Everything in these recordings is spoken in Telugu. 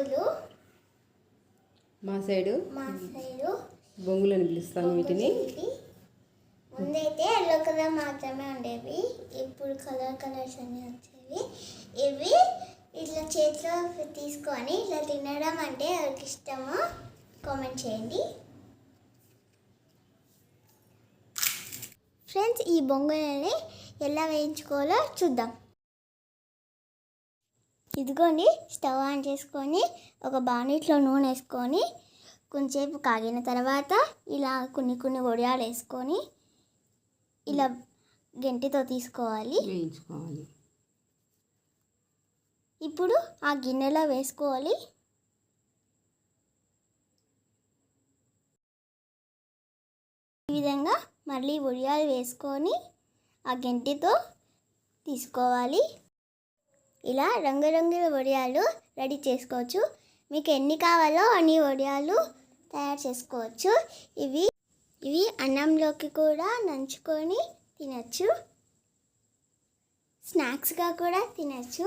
బొంగులు. మా సైడు మా సైడు బొంగులు అని పిలుస్తాం వీటిని ముందైతే ఎల్లో కలర్ మాత్రమే ఉండేవి. ఇప్పుడు కలర్ కలర్స్ అన్నీ వచ్చేవి. ఇవి ఇట్లా చేతిలో తీసుకొని ఇట్లా తినడం అంటే ఎవరికి ఇష్టమో కామెంట్ చేయండి. ఫ్రెండ్స్ ఈ బొంగులని ఎలా వేయించుకోవాలో చూద్దాం. ఇదిగోండి స్టవ్ ఆన్ చేసుకొని ఒక బాణీట్లో నూనె వేసుకొని కొంచెంసేపు కాగిన తర్వాత ఇలా కొన్ని కొన్ని వడియాలు వేసుకొని ఇలా గెంటితో తీసుకోవాలి. వేయించుకోవాలి. ఇప్పుడు ఆ గిన్నెలో వేసుకోవాలి. ఈ విధంగా మళ్ళీ వడియాలు వేసుకొని ఆ గెంటితో తీసుకోవాలి. ఇలా రంగురంగుల వడియాలు రెడీ చేసుకోవచ్చు. మీకు ఎన్ని కావాలో అన్ని వడియాలు తయారు చేసుకోవచ్చు. ఇవి ఇవి అన్నంలోకి కూడా నంచుకొని తినచ్చు. స్నాక్స్గా కూడా తినచ్చు.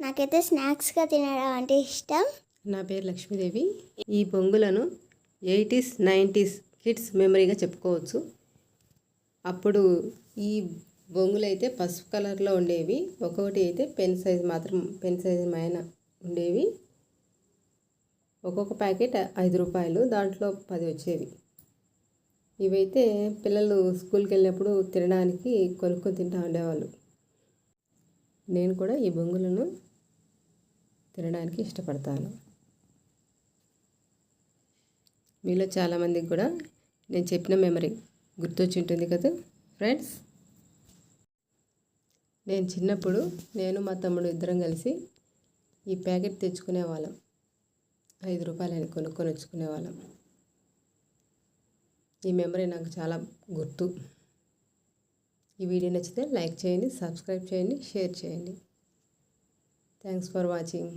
నాకైతే స్నాక్స్గా తినడం అంటే ఇష్టం. నా పేరు లక్ష్మీదేవి. ఈ బొంగులను ఎయిటీస్ నైంటీస్ కిడ్స్ మెమరీగా చెప్పుకోవచ్చు. అప్పుడు ఈ బొంగులు అయితే పసుపు కలర్లో ఉండేవి ఒక్కొక్కటి అయితే పెన్ సైజ్ మాత్రం పెన్ సైజ్ పైన ఉండేవి. ఒక్కొక్క ప్యాకెట్ ఐదు రూపాయలు దాంట్లో పది వచ్చేవి. ఇవైతే పిల్లలు స్కూల్కి వెళ్ళినప్పుడు తినడానికి కొనుక్కొని తింటూ ఉండేవాళ్ళు. నేను కూడా ఈ బొంగులను తినడానికి ఇష్టపడతాను. మీలో చాలామందికి కూడా నేను చెప్పిన మెమరీ గుర్తొచ్చి ఉంటుంది కదా ఫ్రెండ్స్? నేను చిన్నప్పుడు నేను మా తమ్ముడు ఇద్దరం కలిసి ఈ ప్యాకెట్ తెచ్చుకునే వాళ్ళం ఐదు రూపాయలని కొనుక్కొని వచ్చుకునే వాళ్ళం ఈ మెమరీ నాకు చాలా గుర్తు. ఈ వీడియో నచ్చితే లైక్ చేయండి సబ్స్క్రైబ్ చేయండి షేర్ చేయండి. Thanks for watching.